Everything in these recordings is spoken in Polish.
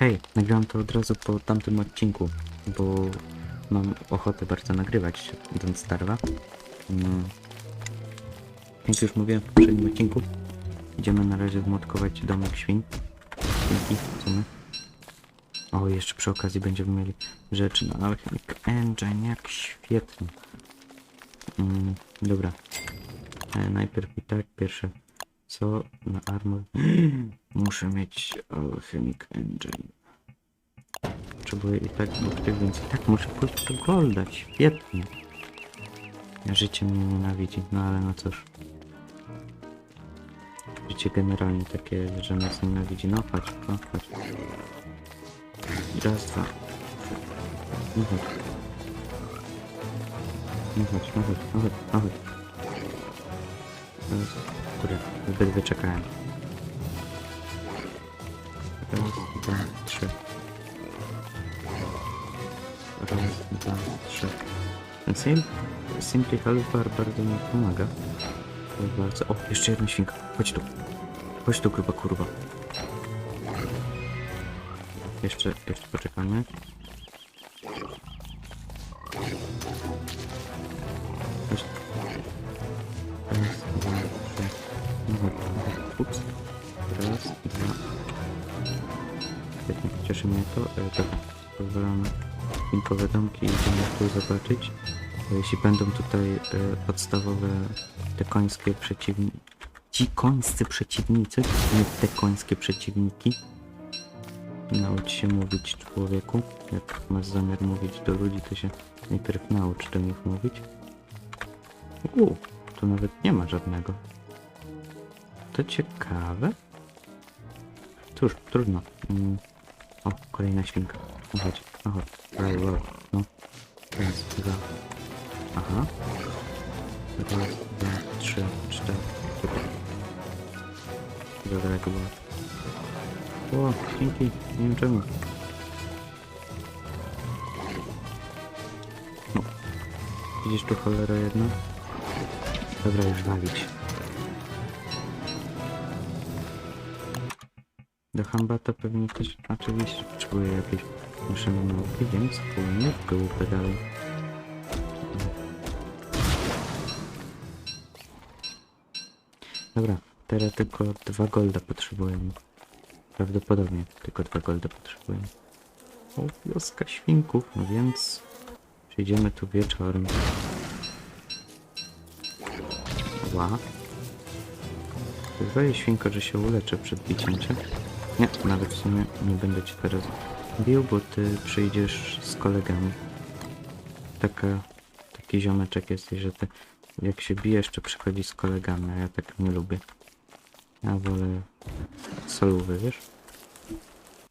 Hej, nagrałem to od razu po tamtym odcinku, bo mam ochotę bardzo nagrywać Don't Starve'a. Mm. Jak już mówiłem w poprzednim odcinku, idziemy na razie wmotkować domek świn. Świnki, co my? O, jeszcze przy okazji będziemy mieli rzeczy na Alchemic Engine, jak świetnie. Mm, dobra. E, najpierw i tak, pierwsze co na armor? Muszę mieć Alchemic Engine. Potrzebuję i tak bukty, więc i tak muszę pójść do Golda. Świetnie. Życie mnie nienawidzi, no ale no cóż. Życie generalnie takie, że nas nienawidzi. No chodź, no chodź. Raz, dwa. No chodź. No chodź, no chodź, no chodź, no chodź. Kurde, zbyt wyczekałem. Raz, dwa, trzy. Raz, dwa, trzy. Ten sim Simply Halbar bardzo mi pomaga. Walce. O, jeszcze jedna świnka. Chodź tu. Chodź tu, gruba kurwa. Jeszcze, jeszcze poczekamy. Cieszy mnie to. E, tak, pozwalamy pinkowe domki i idziemy tu zobaczyć. E, Jeśli będą tutaj e, podstawowe te końskie przeciwni... Ci końscy przeciwnicy, nie te końskie przeciwniki. Naucz się mówić człowieku. Jak masz zamiar mówić do ludzi, to się najpierw naucz do nich mówić. U, tu nawet nie ma żadnego. To ciekawe. Cóż, trudno. Mm. O, kolejna świnka. No chodź, no chodź. Wow. No. Raz, dwa. Aha. Raz, dwa, trzy, cztery. Super. Za daleko. O, świnki. Nie wiem czemu. No. Widzisz tu cholera jedna? Dobra, już walić. Hambata pewnie też oczywiście potrzebuję jakieś maszyny nauki, więc płynie w dalej. Dobra, teraz tylko dwa golda potrzebujemy. Prawdopodobnie tylko dwa golda potrzebujemy. O, wioska świnków, no więc przyjdziemy tu wieczorem. Ła. Pozwolę świnko, że się uleczę przed biciem. Nie, nawet w sumie nie będę cię teraz bił, bo ty przyjdziesz z kolegami. Taka, taki ziomeczek jesteś, że ty jak się bijesz, to przychodzi z kolegami, a ja tak nie lubię. Ja wolę solówy, wiesz?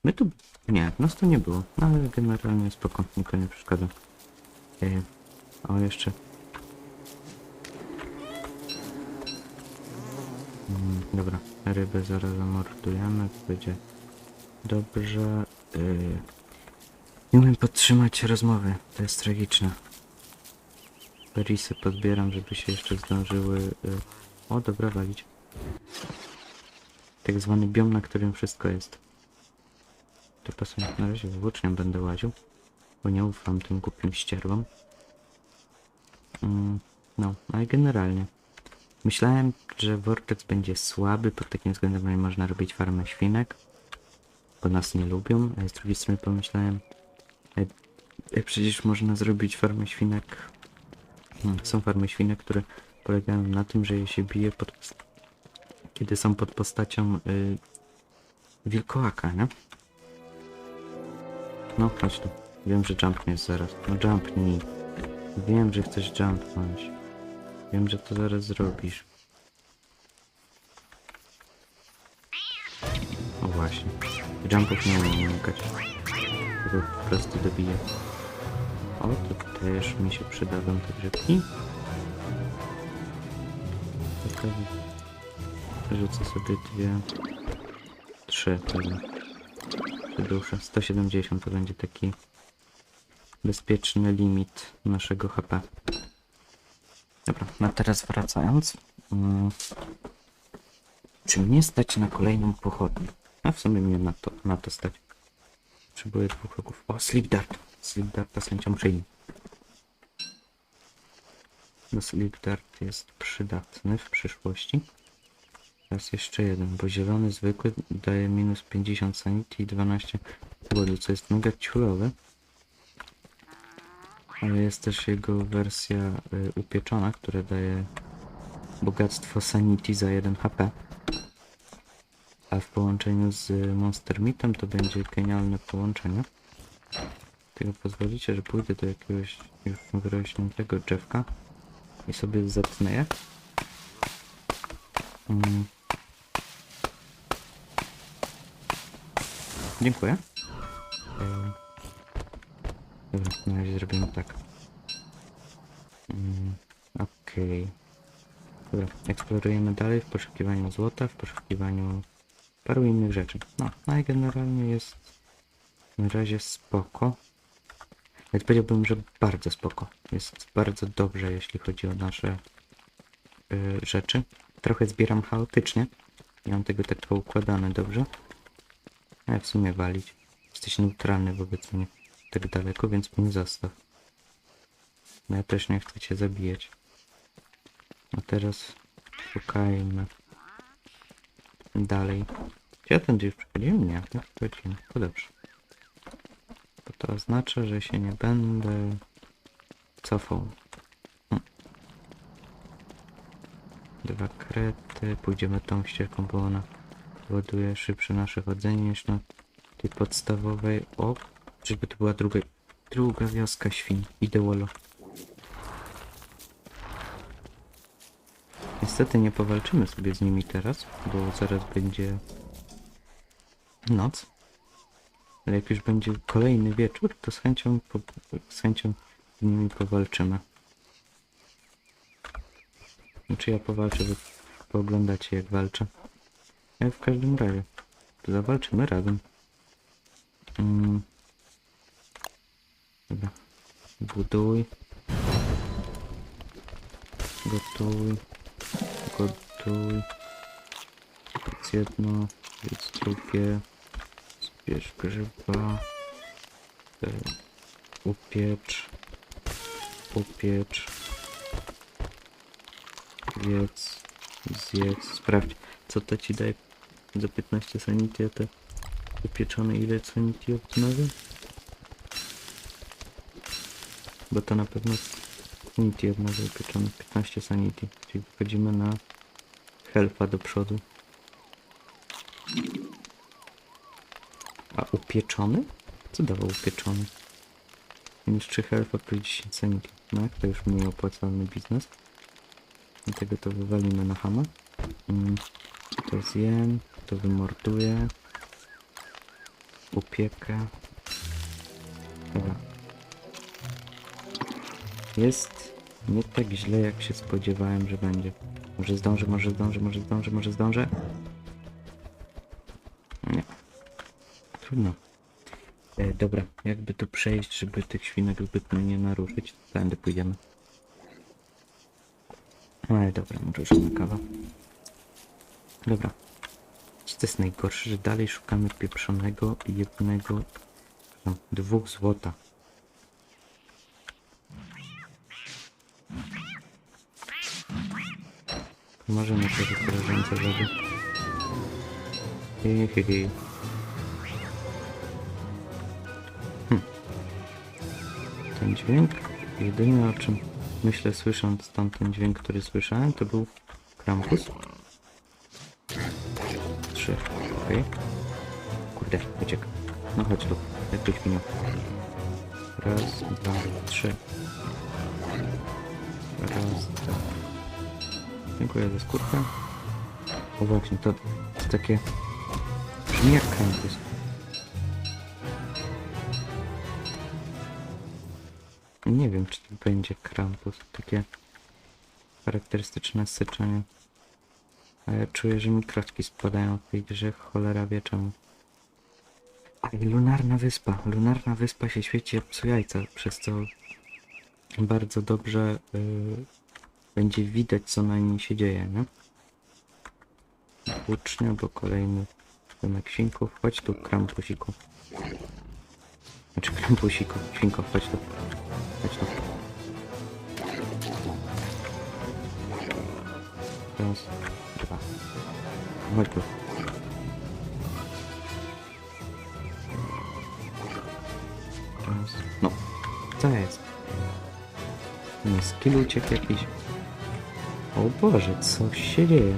My tu... Nie, nas tu nie było, no ale generalnie spoko, nikogo nie przeszkadza. Ej, o, jeszcze... dobra, rybę zaraz zamordujemy, będzie dobrze. Yy... Nie umiem podtrzymać rozmowy, to jest tragiczne. Perisy podbieram, żeby się jeszcze zdążyły... Yy... O, dobra, walić. Tak zwany biom, na którym wszystko jest. To pasuje na razie włócznią będę łaził, bo nie ufam tym głupim ścierwom. Mm, no, ale generalnie. Myślałem, że Vortex będzie słaby pod takim względem, że nie można robić farmę świnek, bo nas nie lubią, a z drugiej strony pomyślałem, e, e, przecież można zrobić farmę świnek. Hmm, są farmy świnek, które polegają na tym, że je się bije pod, kiedy są pod postacią y, wilkołaka, nie? No, chodź tu. Wiem, że jumpniesz zaraz. No jumpnij. Wiem, że chcesz jumpnąć. Wiem, że to zaraz zrobisz. O właśnie. Jumpów nie umiem unikać. Tego po prostu dobiję. O, to też mi się przydadzą te grzybki. Rzucę sobie dwie... Trzy pewnie. Trzy dusze. 170 to będzie taki bezpieczny limit naszego HP. Dobra, no teraz wracając. Mm, czy mnie stać na kolejną pochodnię? A w sumie mnie na to, na to stać. Potrzebuję dwóch roków. O, Sleep Dart! Sleep Darta z chęcią przyjmę. No Sleep Dart jest przydatny w przyszłości. Teraz jeszcze jeden, bo zielony zwykły daje minus 50 sanity i 12 głodu, co jest mega ciulowe. Ale jest też jego wersja y, upieczona, która daje bogactwo sanity za 1 HP. A w połączeniu z Monster Meatem to będzie genialne połączenie. Tylko pozwolicie, że pójdę do jakiegoś już wyrośniętego drzewka i sobie zetnę je. Mm. Dziękuję. E, Dobra, na razie zrobimy tak. Mm, Okej. Dobra, eksplorujemy dalej w poszukiwaniu złota, w poszukiwaniu paru innych rzeczy. No, no i generalnie jest na razie spoko. Nawet powiedziałbym, że bardzo spoko. Jest bardzo dobrze, jeśli chodzi o nasze y, rzeczy. Trochę zbieram chaotycznie. Nie mam tego tak poukładane dobrze. Ale w sumie walić. Jesteś neutralny wobec mnie tak daleko, więc mnie zostaw. No ja też nie chcę cię zabijać. A teraz szukajmy dalej. Czy ja tędy już przechodziłem? Nie, nie przechodziłem. To dobrze. Bo to oznacza, że się nie będę cofał. Hm. Dwa krety. Pójdziemy tą ścieżką, bo ona powoduje szybsze nasze chodzenie niż na tej podstawowej. O, żeby to była druga, druga wioska świn. Idę wolo. Niestety nie powalczymy sobie z nimi teraz, bo zaraz będzie noc. Ale jak już będzie kolejny wieczór, to z chęcią, po, z chęcią z nimi powalczymy. Znaczy ja powalczę, wy pooglądacie jak walczę. Jak w każdym razie. To zawalczymy razem. Mm. Dobra. Buduj. Gotuj. Gotuj. Jedz jedno, jedz drugie. Zbierz grzyba. E, upiecz. Upiecz. Jedz. Zjedz. Sprawdź, co to ci daje za 15 sanity, a te upieczone ile sanity odnawia? Bo to na pewno sanity odnawia upieczone 15 sanity, czyli wchodzimy na helfa do przodu. A upieczony? Co dawał upieczony? Minus 3 helfa plus 10 sanity. No, to już mniej opłacalny biznes. Dlatego to wywalimy na hama. Mm, to zjem, to wymorduję. Upiekę. Dobra. Jest nie tak źle, jak się spodziewałem, że będzie. Może zdążę, może zdążę, może zdążę, może zdążę. Nie. Trudno. E, dobra, jakby tu przejść, żeby tych świnek zbytnio nie naruszyć, to tędy pójdziemy. No Ale dobra, może już na kawa. Dobra. Co jest najgorsze, że dalej szukamy pieprzonego jednego, no, dwóch złota. Może na to wyrażające wody. Hi, hi, hi. Hm. Ten dźwięk, jedyne o czym myślę słysząc tamten dźwięk, który słyszałem, to był Krampus. Trzy, okej. Kurde, uciekł. No chodź tu, jak byś minął. Raz, dwa, trzy. Raz, dwa. Dziękuję za skórkę. O właśnie, to, to takie... Brzmi jak Krampus. Nie wiem, czy to będzie Krampus. Takie charakterystyczne syczenie. A ja czuję, że mi kratki spadają w tej grze, cholera wie czemu. A i lunarna wyspa. Lunarna wyspa się świeci jak psu jajca, przez co bardzo dobrze y, będzie widać, co na niej się dzieje, nie? Ucznia, bo kolejny domek świnków. Chodź tu, krampusiku. Znaczy krępusiko, świnko, chodź tu. Chodź tu. Raz, dwa. Chodź tu. Raz. No, co jest? Nie, skill uciekł jakiś. O Boże, co się dzieje?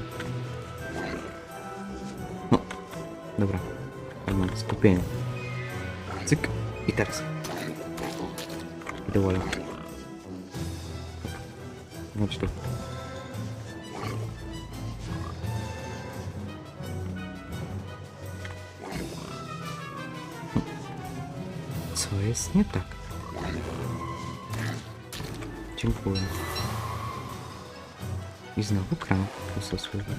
No, dobra. Dobra, skupienie. Cyk. I teraz. Idę wola. Chodź tu. Co jest nie tak? Dziękuję. I znowu co słychać?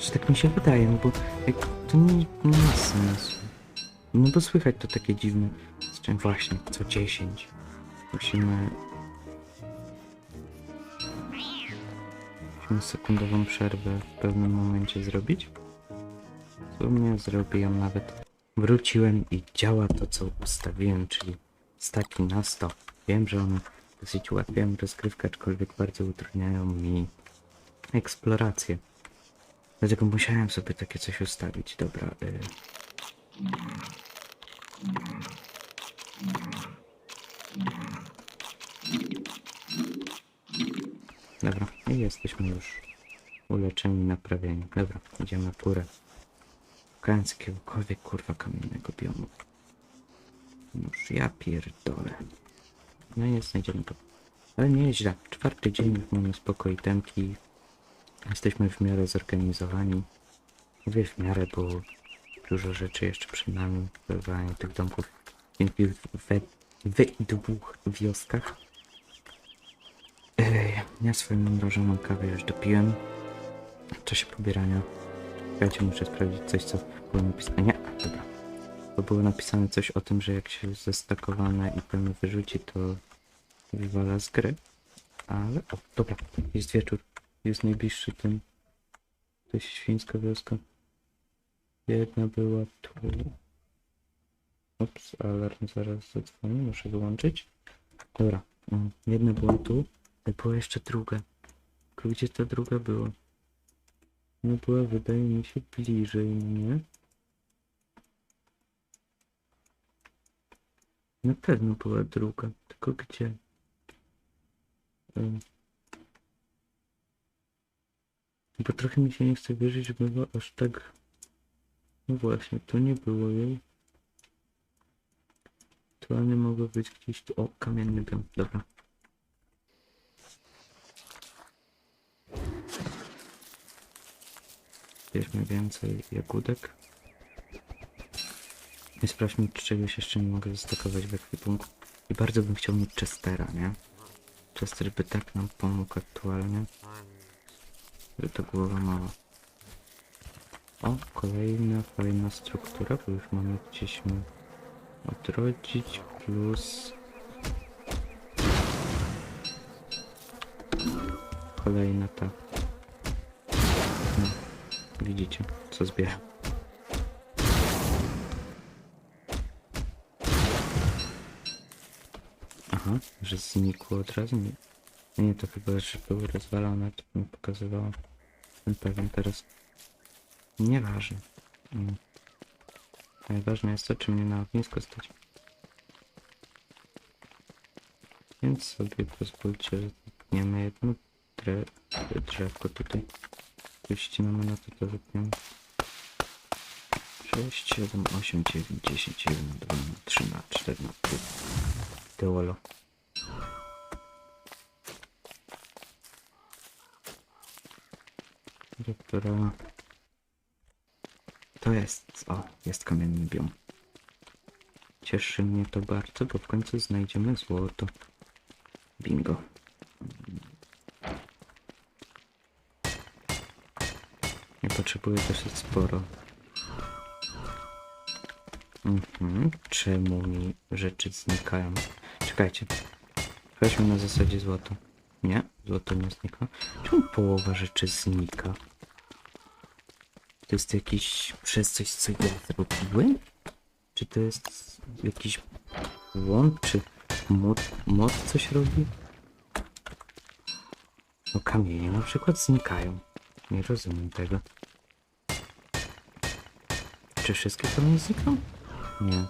Że tak mi się wydaje, no bo jak to nie, nie ma sensu. No bo słychać to takie dziwne. Z czym właśnie, co 10. Musimy... Musimy sekundową przerwę w pewnym momencie zrobić. W sumie zrobiłem nawet. Wróciłem i działa to, co ustawiłem, czyli staki na 100. Wiem, że one dosyć ułatwiają rozgrywkę, aczkolwiek bardzo utrudniają mi eksplorację. Dlatego musiałem sobie takie coś ustawić. Dobra. Y... Dobra, i jesteśmy już uleczeni, naprawieni. Dobra, idziemy w górę. Szukając jakiegokolwiek kurwa kamiennego biomu. Już ja pierdolę. No nie znajdziemy go. Ale nie jest źle. Czwarty dzień, mamy spokój temki. Jesteśmy w miarę zorganizowani. Mówię w miarę, bo dużo rzeczy jeszcze przed nami. Wyrywanie tych domków we, we dwóch wioskach. Ej, ja swoją mrożoną kawę już dopiłem. W czasie pobierania. Czekajcie, muszę sprawdzić coś, co było napisane. Nie, dobra. Bo było napisane coś o tym, że jak się zestakowane itemy wyrzuci, to wywala z gry. Ale, o, dobra, jest wieczór. Jest najbliższy ten. To jest świńska wioska. Jedna była tu. Ups, alarm zaraz zadzwoni, muszę wyłączyć. Dobra, mm, jedna była tu, ale była jeszcze druga. Gdzie ta druga była? No była, wydaje mi się, bliżej mnie. Na pewno była druga, tylko gdzie? Bo trochę mi się nie chce wierzyć, że była aż tak... No właśnie, tu nie było jej. Tu nie mogło być gdzieś tu... O, kamienny biom, dobra. Bierzmy więcej jagódek. I sprawdźmy, czy czegoś jeszcze nie mogę zastokować w ekwipunku. I bardzo bym chciał mieć Chestera, nie? Chester by tak nam pomógł aktualnie. Że to głowa mała. O, kolejna fajna struktura, bo już mamy gdzieś mu odrodzić plus kolejna ta. No, widzicie, co zbieram. Aha, że znikło od razu? Nie, nie to chyba, że były rozwalone, to mi pokazywało. Jestem pewien teraz. Nieważne. Mm. Najważne jest to, czy mnie na ognisko stać. Więc sobie pozwólcie, że wytniemy jedno dre drzewko tutaj. Wyścinamy na to, to wytniemy. 6, 7, 8, 9, 10, 1, 2, 3, 4, 5. Teolo. Doktora. To jest. O, jest kamienny biom. Cieszy mnie to bardzo, bo w końcu znajdziemy złoto. Bingo. Nie potrzebuję dosyć sporo. Mhm. Czemu mi rzeczy znikają? Czekajcie. Weźmy na zasadzie złoto. Nie, złoto nie znika. Czemu połowa rzeczy znika? to jest jakiś przez coś, co ja zrobiłem? Czy to jest jakiś błąd? Czy mod, mod coś robi? No kamienie na przykład znikają. Nie rozumiem tego. Czy wszystkie kamienie znikną? Nie.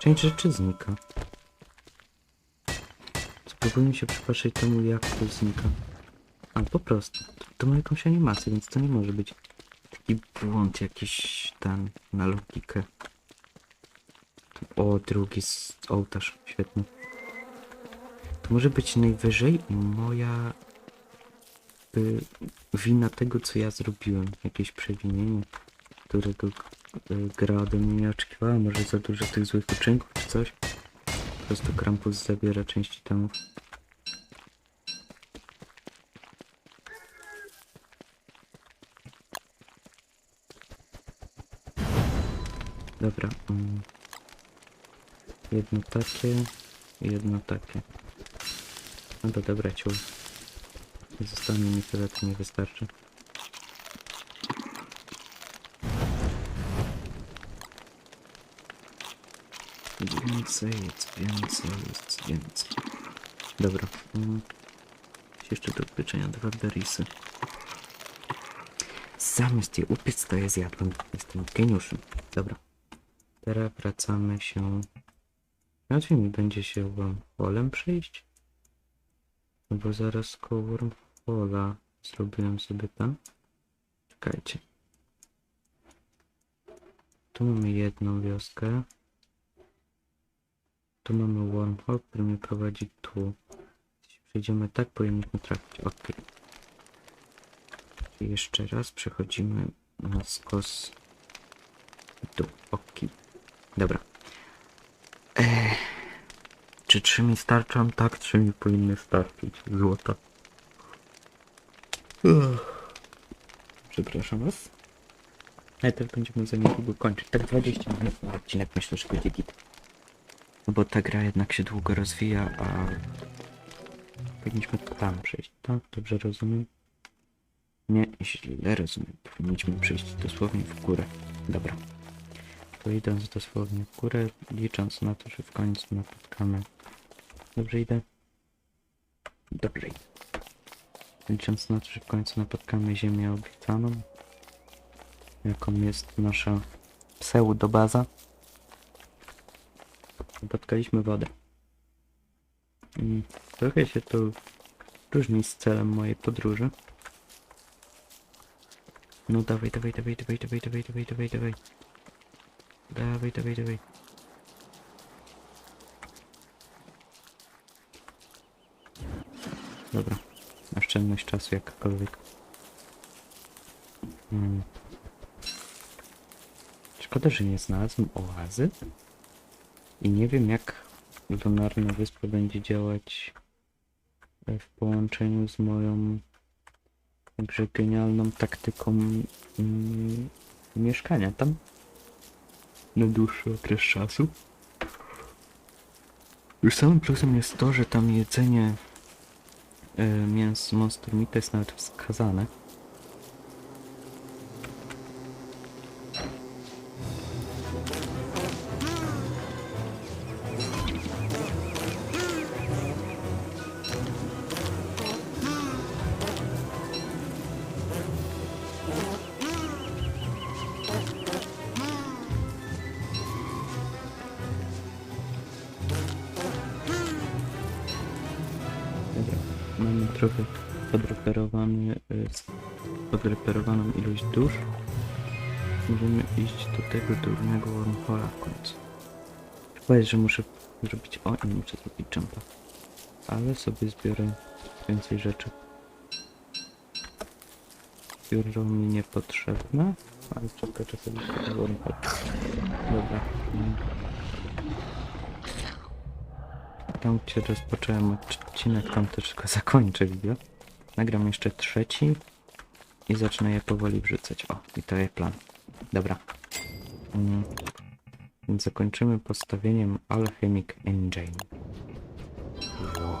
Część rzeczy znika. Spróbujmy się przypatrzeć temu, jak to znika. A, po prostu. To, to ma jakąś animację, więc to nie może być taki błąd jakiś ten na logikę. O, drugi ołtarz. Świetny. To może być najwyżej moja y, wina tego, co ja zrobiłem. Jakieś przewinienie, którego y, gra ode mnie nie oczekiwała. Może za dużo tych złych uczynków czy coś. Po prostu Krampus zabiera części temu. Dobra. Mm. Jedno takie, jedno takie. No to dobra, ciul. Zostanie mi tyle, to nie wystarczy. Więcej jest, więcej jest, więcej. Dobra. Mm. Jeszcze do pieczenia dwa berisy. Zamiast je upiec, to je zjadłem. Jestem geniuszem. Dobra. Teraz wracamy się... Łatwiej mi będzie się wormholem przejść. No bo zaraz koło wormhola zrobiłem sobie tam. Czekajcie. Tu mamy jedną wioskę. Tu mamy wormhole, który mnie prowadzi tu. Jeśli przejdziemy tak, powinniśmy trafić. Ok. Czyli jeszcze raz przechodzimy na skos tu. Ok. Dobra. Ech. Czy trzy mi starczą? Tak, trzy mi powinny starczyć. Złota. Uff. Przepraszam was. Ale też będziemy za niedługo kończyć. Tak 20 minut na odcinek myślę, że będzie git. No bo ta gra jednak się długo rozwija, a powinniśmy tam przejść, tak? Dobrze rozumiem? Nie, źle rozumiem. Powinniśmy przejść dosłownie w górę. Dobra. To idąc dosłownie w górę, licząc na to, że w końcu napotkamy. Dobrze idę? Dobrze idę. Licząc na to, że w końcu napotkamy ziemię obiecaną, jaką jest nasza pseudobaza. Napotkaliśmy wodę. I trochę się to różni z celem mojej podróży. No dawaj, dawaj, dawaj, dawaj, dawaj, dawaj, dawaj, dawaj, dawaj. Dawaj, dawaj, dawaj. Dobra. Oszczędność czasu jakakolwiek. Hmm. Szkoda, że nie znalazłem oazy. I nie wiem jak lunarna wyspa będzie działać e, w połączeniu z moją jakże genialną taktyką mm, mieszkania tam na dłuższy okres czasu. Już samym plusem jest to, że tam jedzenie e, mięs Monster Meat jest nawet wskazane. Do tego durnego wormhola w końcu. Chyba jest, że muszę zrobić... O, nie muszę zrobić jumpa. Ale sobie zbiorę więcej rzeczy. Biuro mi niepotrzebne, ale czekaj, sobie sobie wormhole. Dobra. Tam gdzie rozpocząłem odcinek, tam też go zakończę video. Nagram jeszcze trzeci i zacznę je powoli wrzucać. O, i to jest plan. Dobra. Mm. Więc zakończymy postawieniem Alchemic Engine. Wow.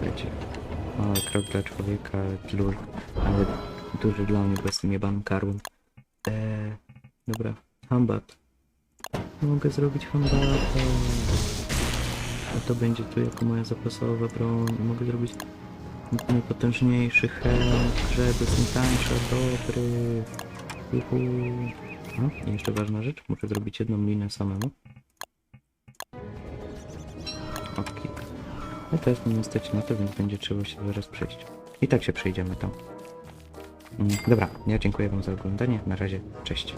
Będzie mały krok dla człowieka, dla- ale duży dla mnie, bo jestem jebanym karłem. Eee, dobra, hambat. Mogę zrobić hambata. A to będzie tu jako moja zapasowa broń. Mogę zrobić najpotężniejszy chęt, żeby jest tańsza, dobry. A, i jeszcze ważna rzecz, muszę zrobić jedną linę samemu. Okej. No teraz nie stać na to, więc będzie trzeba się zaraz przejść. I tak się przejdziemy tam. Mm, Dobra, ja dziękuję wam za oglądanie. Na razie, cześć.